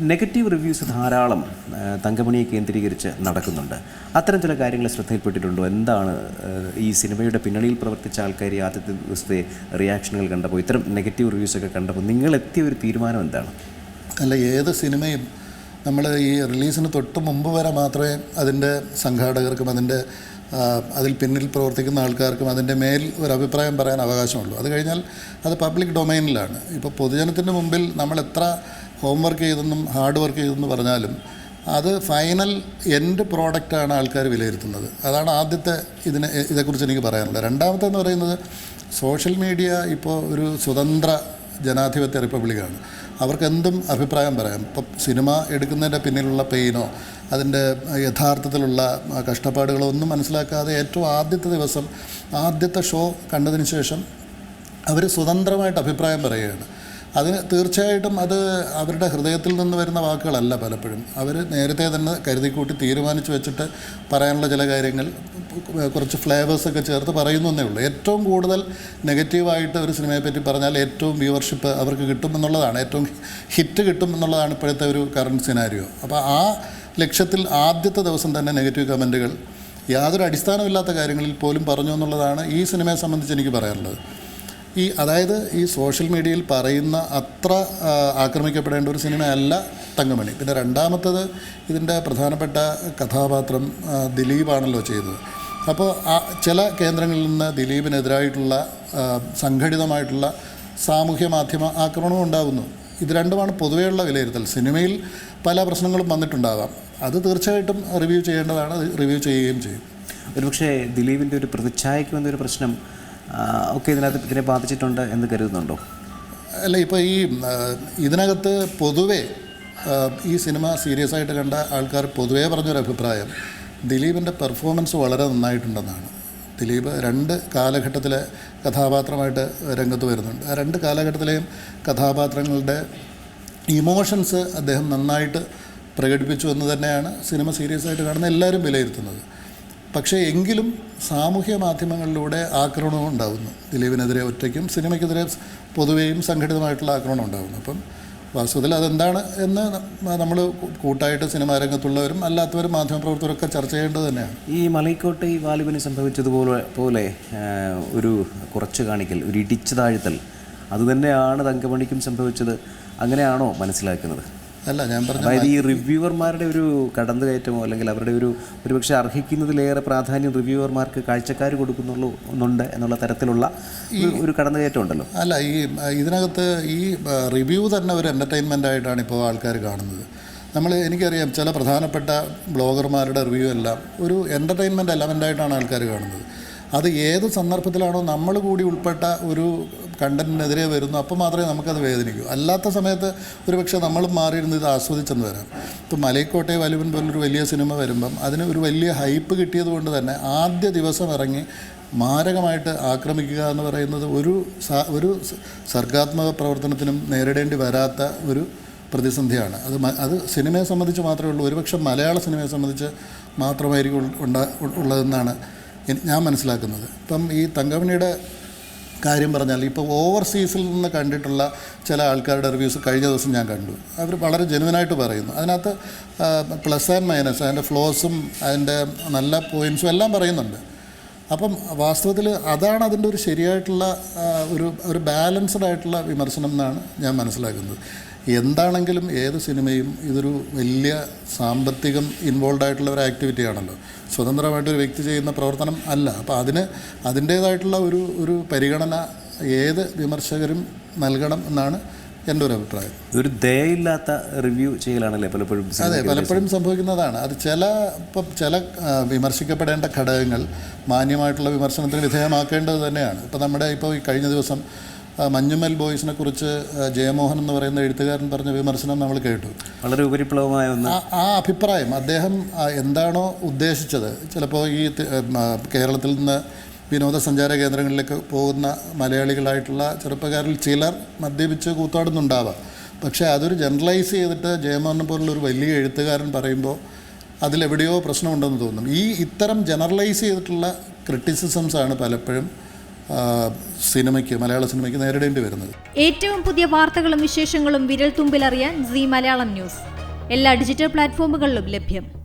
Negative reviews ധാരാളം തങ്കമണിയെ കേന്ദ്രീകരിച്ച് നടക്കുന്നുണ്ട്. അത്തരം ചില കാര്യങ്ങൾ ശ്രദ്ധയിൽപ്പെട്ടിട്ടുണ്ടോ? എന്താണ് ഈ സിനിമയുടെ പിന്നണിയിൽ പ്രവർത്തിച്ച ആൾക്കാർ ഈ ആദ്യത്തെ ദിവസത്തെ റിയാക്ഷനുകൾ കണ്ടപ്പോൾ ഇത്തരം നെഗറ്റീവ് റിവ്യൂസൊക്കെ കണ്ടപ്പോൾ നിങ്ങൾ എത്തിയ ഒരു തീരുമാനം എന്താണ്? അല്ല ഏത് സിനിമയും നമ്മൾ ഈ റിലീസിന് തൊട്ട് മുമ്പ് വരെ മാത്രമേ അതിന്റെ സംഘാടകർക്കും അതിന്റെ അതിൽ പിന്നിൽ പ്രവർത്തിക്കുന്ന ആൾക്കാർക്കും അതിന്റെ മേൽ ഒരു അഭിപ്രായം പറയാൻ അവകാശമുള്ളൂ. അത് കഴിഞ്ഞാൽ അത് പബ്ലിക് ഡൊമൈനിലാണ്. ഇപ്പോൾ പൊതുജനത്തിന്റെ മുമ്പിൽ നമ്മൾ എത്ര ഹോംവർക്ക് ചെയ്തെന്നും ഹാർഡ് വർക്ക് ചെയ്തെന്ന് പറഞ്ഞാലും അത് ഫൈനൽ എൻഡ് പ്രോഡക്റ്റാണ് ആൾക്കാർ വിലയിരുത്തുന്നത്. അതാണ് ആദ്യത്തെ ഇതിനെ ഇതേക്കുറിച്ച് എനിക്ക് പറയാനുള്ളത്. രണ്ടാമത്തെ എന്ന് പറയുന്നത് സോഷ്യൽ മീഡിയ ഇപ്പോൾ ഒരു സ്വതന്ത്ര ജനാധിപത്യ റിപ്പബ്ലിക്കാണ്. അവർക്ക് എന്തും അഭിപ്രായം പറയാം. ഇപ്പം സിനിമ എടുക്കുന്നതിന്റെ പിന്നിലുള്ള പെയിനോ അതിന്റെ യഥാർത്ഥത്തിലുള്ള കഷ്ടപ്പാടുകളോ ഒന്നും മനസ്സിലാക്കാതെ ഏറ്റവും ആദ്യത്തെ ദിവസം ആദ്യത്തെ ഷോ കണ്ടതിന് ശേഷം അവർ സ്വതന്ത്രമായിട്ട് അഭിപ്രായം പറയുകയാണ്. അതിന് തീർച്ചയായിട്ടും അത് അവരുടെ ഹൃദയത്തിൽ നിന്ന് വരുന്ന വാക്കുകളല്ല പലപ്പോഴും. അവർ നേരത്തെ തന്നെ കരുതിക്കൂട്ടി തീരുമാനിച്ചു വെച്ചിട്ട് പറയാനുള്ള ചില കാര്യങ്ങൾ കുറച്ച് ഫ്ലേവേഴ്സൊക്കെ ചേർത്ത് പറയുന്നു ഉള്ളൂ. ഏറ്റവും കൂടുതൽ നെഗറ്റീവായിട്ട് ഒരു സിനിമയെ പറ്റി പറഞ്ഞാൽ ഏറ്റവും വ്യൂവർഷിപ്പ് അവർക്ക് കിട്ടുമെന്നുള്ളതാണ്. ഏറ്റവും ഹിറ്റ് കിട്ടും എന്നുള്ളതാണ് ഇപ്പോഴത്തെ ഒരു കറണ്ട് സിനാരിയോ അപ്പോൾ ആ ലക്ഷ്യത്തിൽ ആദ്യത്തെ ദിവസം തന്നെ നെഗറ്റീവ് കമന്റുകൾ യാതൊരു അടിസ്ഥാനമില്ലാത്ത കാര്യങ്ങളിൽ പോലും പറഞ്ഞു എന്നുള്ളതാണ് ഈ സിനിമയെ സംബന്ധിച്ച് എനിക്ക് പറയാനുള്ളത്. ഈ അതായത് ഈ സോഷ്യൽ മീഡിയയിൽ പറയുന്ന അത്ര ആക്രമിക്കപ്പെടേണ്ട ഒരു സിനിമയല്ല തങ്കമണി. പിന്നെ രണ്ടാമത്തത് ഇതിന്റെ പ്രധാനപ്പെട്ട കഥാപാത്രം ദിലീപാണല്ലോ ചെയ്തത്. അപ്പോൾ ആ ചില കേന്ദ്രങ്ങളിൽ നിന്ന് ദിലീപിനെതിരായിട്ടുള്ള സംഘടിതമായിട്ടുള്ള സാമൂഹ്യ മാധ്യമ ആക്രമണവും ഉണ്ടാകുന്നു. ഇത് രണ്ടുമാണ് പൊതുവെയുള്ള വിലയിരുത്തൽ. സിനിമയിൽ പല പ്രശ്നങ്ങളും വന്നിട്ടുണ്ടാകാം അത് തീർച്ചയായിട്ടും റിവ്യൂ ചെയ്യേണ്ടതാണ് റിവ്യൂ ചെയ്യുകയും ചെയ്യും. ഒരുപക്ഷേ ദിലീപിന്റെ ഒരു പ്രതിച്ഛായയ്ക്ക് വന്നൊരു പ്രശ്നം ഒക്കെ ഇതിനകത്ത് ഇതിനെ ബാധിച്ചിട്ടുണ്ട് എന്ന് കരുതുന്നുണ്ടോ? അല്ല ഇപ്പോൾ ഈ ഇതിനകത്ത് പൊതുവെ ഈ സിനിമ സീരിയസ് ആയിട്ട് കണ്ട ആൾക്കാർ പൊതുവേ പറഞ്ഞൊരു അഭിപ്രായം ദിലീപിന്റെ പെർഫോമൻസ് വളരെ നന്നായിട്ടുണ്ടെന്നാണ്. ദിലീപ് രണ്ട് കാലഘട്ടത്തിലെ കഥാപാത്രമായിട്ട് രംഗത്ത് വരുന്നുണ്ട്. ആ രണ്ട് കാലഘട്ടത്തിലെയും കഥാപാത്രങ്ങളുടെ ഇമോഷൻസ് അദ്ദേഹം നന്നായിട്ട് പ്രകടിപ്പിച്ചു എന്ന് തന്നെയാണ് സിനിമ സീരിയസ് ആയിട്ട് കാണുന്ന എല്ലാവരും വിലയിരുത്തുന്നത്. പക്ഷേ എങ്കിലും സാമൂഹ്യ മാധ്യമങ്ങളിലൂടെ ആക്രമണവും ഉണ്ടാകുന്നു ദിലീപിനെതിരെ ഒറ്റയ്ക്കും സിനിമയ്ക്കെതിരെ പൊതുവെയും സംഘടിതമായിട്ടുള്ള ആക്രമണം ഉണ്ടാകുന്നു അപ്പം വാസ്തവത്തിൽ അതെന്താണ് എന്ന് നമ്മൾ കൂട്ടായിട്ട് സിനിമാ രംഗത്തുള്ളവരും അല്ലാത്തവരും മാധ്യമപ്രവർത്തകരൊക്കെ ചർച്ച ചെയ്യേണ്ടത് തന്നെയാണ്. ഈ മലൈക്കോട്ടെ ഈ വാലിബിന് സംഭവിച്ചതുപോലെ പോലെ ഒരു കുറച്ച് കാണിക്കൽ ഒരു ഇടിച്ചു താഴ്ത്തൽ അതുതന്നെയാണ് തങ്കമണിക്കും സംഭവിച്ചത്. അങ്ങനെയാണോ മനസ്സിലാക്കുന്നത്? അല്ല ഞാൻ പറഞ്ഞു അതായത് ഈ റിവ്യൂവർമാരുടെ ഒരു കടന്നുകയറ്റമോ അല്ലെങ്കിൽ അവരുടെ ഒരു ഒരുപക്ഷെ അർഹിക്കുന്നതിലേറെ പ്രാധാന്യം റിവ്യൂവർമാർക്ക് കാഴ്ചക്കാർ കൊടുക്കുന്നുള്ളൂ എന്നുണ്ട് എന്നുള്ള തരത്തിലുള്ള ഒരു- ഒരു കടന്നുകയറ്റം ഉണ്ടല്ലോ. അല്ല ഈ ഇതിനകത്ത് ഈ റിവ്യൂ തന്നെ ഒരു എന്റർടൈൻമെന്റ് ആയിട്ടാണ് ഇപ്പോൾ ആൾക്കാർ കാണുന്നത്. നമ്മൾ എനിക്കറിയാം ചില പ്രധാനപ്പെട്ട ബ്ലോഗർമാരുടെ റിവ്യൂ എല്ലാം ഒരു എന്റർടൈൻമെന്റ് എലമെന്റായിട്ടാണ് ആൾക്കാർ കാണുന്നത്. അത് ഏത് സന്ദർഭത്തിലാണോ നമ്മൾ കൂടി ഉൾപ്പെട്ട ഒരു കണ്ടന്റിനെതിരെ വരുന്നു അപ്പോൾ മാത്രമേ നമുക്കത് വേദനിക്കൂ. അല്ലാത്ത സമയത്ത് ഒരു പക്ഷേ നമ്മളും മാറിയിരുന്ന് ഇത് ആസ്വദിച്ചെന്ന് വരാം. ഇപ്പോൾ മലൈക്കോട്ടെ വലുവൻ പോലൊരു വലിയ സിനിമ വരുമ്പം അതിന് ഒരു വലിയ ഹൈപ്പ് കിട്ടിയത് കൊണ്ട് തന്നെ ആദ്യ ദിവസം ഇറങ്ങി മാരകമായിട്ട് ആക്രമിക്കുക എന്ന് പറയുന്നത് ഒരു ഒരു സർഗാത്മക പ്രവർത്തനത്തിനും നേരിടേണ്ടി വരാത്ത ഒരു പ്രതിസന്ധിയാണ്. അത് അത് സിനിമയെ സംബന്ധിച്ച് മാത്രമേ ഉള്ളൂ. ഒരുപക്ഷെ മലയാള സിനിമയെ സംബന്ധിച്ച് മാത്രമായിരിക്കും ഉള്ളതെന്നാണ് ഞാൻ മനസ്സിലാക്കുന്നത്. ഇപ്പം ഈ തങ്കമണിയുടെ കാര്യം പറഞ്ഞാൽ ഇപ്പോൾ ഓവർസീസിൽ നിന്ന് കണ്ടിട്ടുള്ള ചില ആൾക്കാരുടെ റിവ്യൂസ് കഴിഞ്ഞ ദിവസം ഞാൻ കണ്ടു. അവർ വളരെ ജെനുവനായിട്ട് പറയുന്നു. അതിനകത്ത് പ്ലസ് ആൻഡ് മൈനസ് അതിന്റെ ഫ്ലോസും അതിന്റെ നല്ല പോയിൻസും എല്ലാം പറയുന്നുണ്ട്. അപ്പം വാസ്തവത്തിൽ അതാണ് അതിന്റെ ഒരു ശരിയായിട്ടുള്ള ഒരു ഒരു ബാലൻസ്ഡ് ആയിട്ടുള്ള വിമർശനം എന്നാണ് ഞാൻ മനസ്സിലാക്കുന്നത്. എന്താണെങ്കിലും ഏത് സിനിമയും ഇതൊരു വലിയ സാമ്പത്തികം ഇൻവോൾവ് ആയിട്ടുള്ള ഒരു ആക്ടിവിറ്റി ആണല്ലോ. സ്വതന്ത്രമായിട്ടൊരു വ്യക്തി ചെയ്യുന്ന പ്രവർത്തനം അല്ല. അപ്പോൾ അതിന് അതിന്റേതായിട്ടുള്ള ഒരു ഒരു പരിഗണന ഏത് വിമർശകരും നൽകണം എന്നാണ് എന്റെ ഒരു അഭിപ്രായം. ഒരു ദയയില്ലാത്ത റിവ്യൂ ചെയ്യലാണല്ലേ പലപ്പോഴും അതെ പലപ്പോഴും സംഭവിക്കുന്നതാണ്. അത് ചില ഇപ്പം ചില വിമർശിക്കപ്പെടേണ്ട ഘടകങ്ങൾ മാന്യമായിട്ടുള്ള വിമർശനത്തിന് വിധേയമാക്കേണ്ടത് തന്നെയാണ്. ഇപ്പം നമ്മുടെ ഇപ്പോൾ ഈ കഴിഞ്ഞ ദിവസം മഞ്ഞുമൽ ബോയ്സിനെ കുറിച്ച് ജയമോഹൻ എന്ന് പറയുന്ന എഴുത്തുകാരൻ പറഞ്ഞ വിമർശനം നമ്മൾ കേട്ടു. വളരെ ഉപരിപ്ലവമായ ഒന്ന്. ആ അഭിപ്രായം അദ്ദേഹം എന്താണോ ഉദ്ദേശിച്ചത് ചിലപ്പോൾ ഈ കേരളത്തിൽ നിന്ന് വിനോദസഞ്ചാര കേന്ദ്രങ്ങളിലേക്ക് പോകുന്ന മലയാളികളായിട്ടുള്ള ചെറുപ്പക്കാരിൽ ചിലർ മദ്യപിച്ച് കൂത്താടുന്നുണ്ടാവാം. പക്ഷേ അതൊരു ജനറലൈസ് ചെയ്തിട്ട് ജയമോഹനെ പോലുള്ള ഒരു വലിയ എഴുത്തുകാരൻ പറയുമ്പോൾ അതിലെവിടെയോ പ്രശ്നമുണ്ടെന്ന് തോന്നും. ഈ ഇത്തരം ജനറലൈസ് ചെയ്തിട്ടുള്ള ക്രിറ്റിസിസംസ് ആണ് പലപ്പോഴും സിനിമയ്ക്ക് മലയാള സിനിമയ്ക്ക് നേരിടേണ്ടി വരുന്നത്. ഏറ്റവും പുതിയ വാർത്തകളും വിശേഷങ്ങളും വിരൽ തുമ്പിലറിയാൻ സി മലയാളം ന്യൂസ്. എല്ലാ ഡിജിറ്റൽ പ്ലാറ്റ്ഫോമുകളിലും ലഭ്യം.